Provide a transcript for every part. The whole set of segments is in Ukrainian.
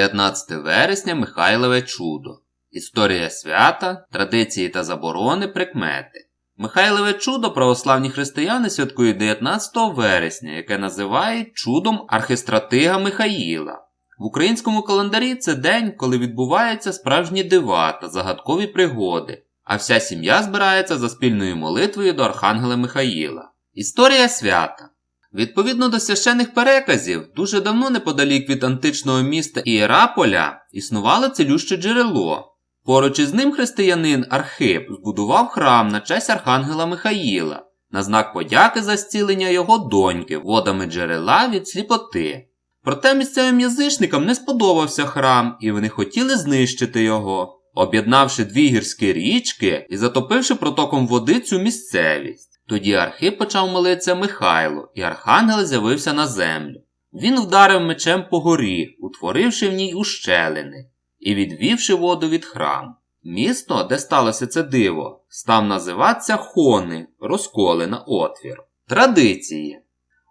19 вересня Михайлове чудо. Історія свята, традиції та заборони, прикмети. Михайлове чудо православні християни святкують 19 вересня, яке називають чудом архистратига Михаїла. В українському календарі це день, коли відбуваються справжні дива та загадкові пригоди, а вся сім'я збирається за спільною молитвою до Архангела Михаїла. Історія свята. Відповідно до священних переказів, дуже давно неподалік від античного міста Ієраполя існувало цілюще джерело. Поруч із ним християнин Архип збудував храм на честь Архангела Михаїла, на знак подяки за зцілення його доньки водами джерела від сліпоти. Проте місцевим язичникам не сподобався храм, і вони хотіли знищити його, об'єднавши дві гірські річки і затопивши протоком води цю місцевість. Тоді Архип почав молитися Михайло, і архангел з'явився на землю. Він вдарив мечем по горі, утворивши в ній ущелини, і відвівши воду від храму. Місто, де сталося це диво, став називатися Хони, розколи на отвір. Традиції.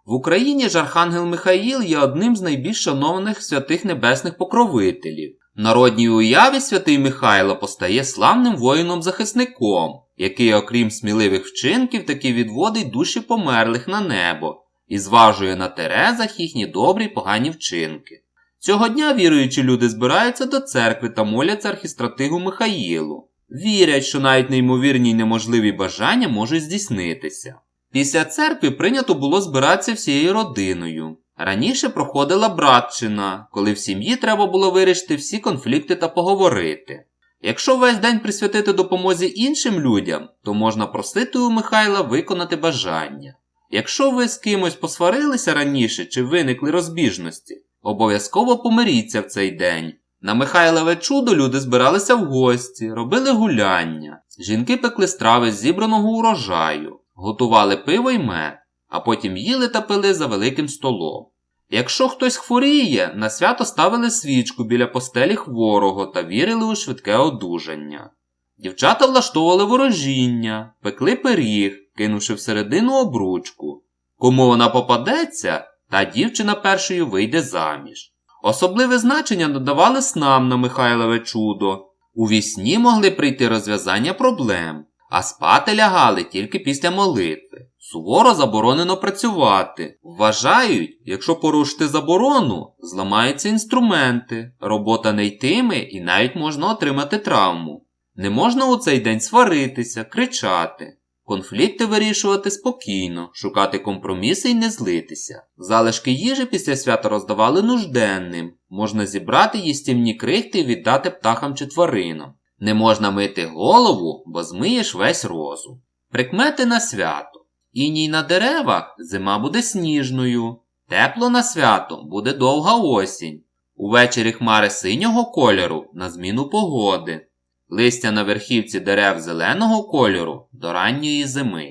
В Україні ж Архангел Михаїл є одним з найбільш шанованих святих небесних покровителів. Народній уяві святий Михайло постає славним воїном-захисником, який, окрім сміливих вчинків, таки відводить душі померлих на небо і зважує на терезах їхні добрі й погані вчинки. Цього дня віруючі люди збираються до церкви та моляться архістратигу Михаїлу. Вірять, що навіть неймовірні й неможливі бажання можуть здійснитися. Після церкви прийнято було збиратися всією родиною. Раніше проходила братчина, коли в сім'ї треба було вирішити всі конфлікти та поговорити. Якщо весь день присвятити допомозі іншим людям, то можна просити у Михайла виконати бажання. Якщо ви з кимось посварилися раніше чи виникли розбіжності, обов'язково помиріться в цей день. На Михайлове чудо люди збиралися в гості, робили гуляння, жінки пекли страви з зібраного урожаю, готували пиво й мед, а потім їли та пили за великим столом. Якщо хтось хворіє, на свято ставили свічку біля постелі хворого та вірили у швидке одужання. Дівчата влаштовували ворожіння, пекли пиріг, кинувши всередину обручку. Кому вона попадеться, та дівчина першою вийде заміж. Особливе значення додавали снам на Михайлове чудо. У вісні могли прийти розв'язання проблем, а спати лягали тільки після молитви. Суворо заборонено працювати. Вважають, якщо порушити заборону, зламаються інструменти, робота не йтиме і навіть можна отримати травму. Не можна у цей день сваритися, кричати, конфлікти вирішувати спокійно, шукати компроміси і не злитися. Залишки їжі після свята роздавали нужденним, можна зібрати їстівні крихти і віддати птахам чи тваринам. Не можна мити голову, бо змиєш весь розум. Прикмети на свято. Іній на деревах зима буде сніжною. Тепло на свято буде довга осінь. Увечері хмари синього кольору на зміну погоди. Листя на верхівці дерев зеленого кольору до ранньої зими.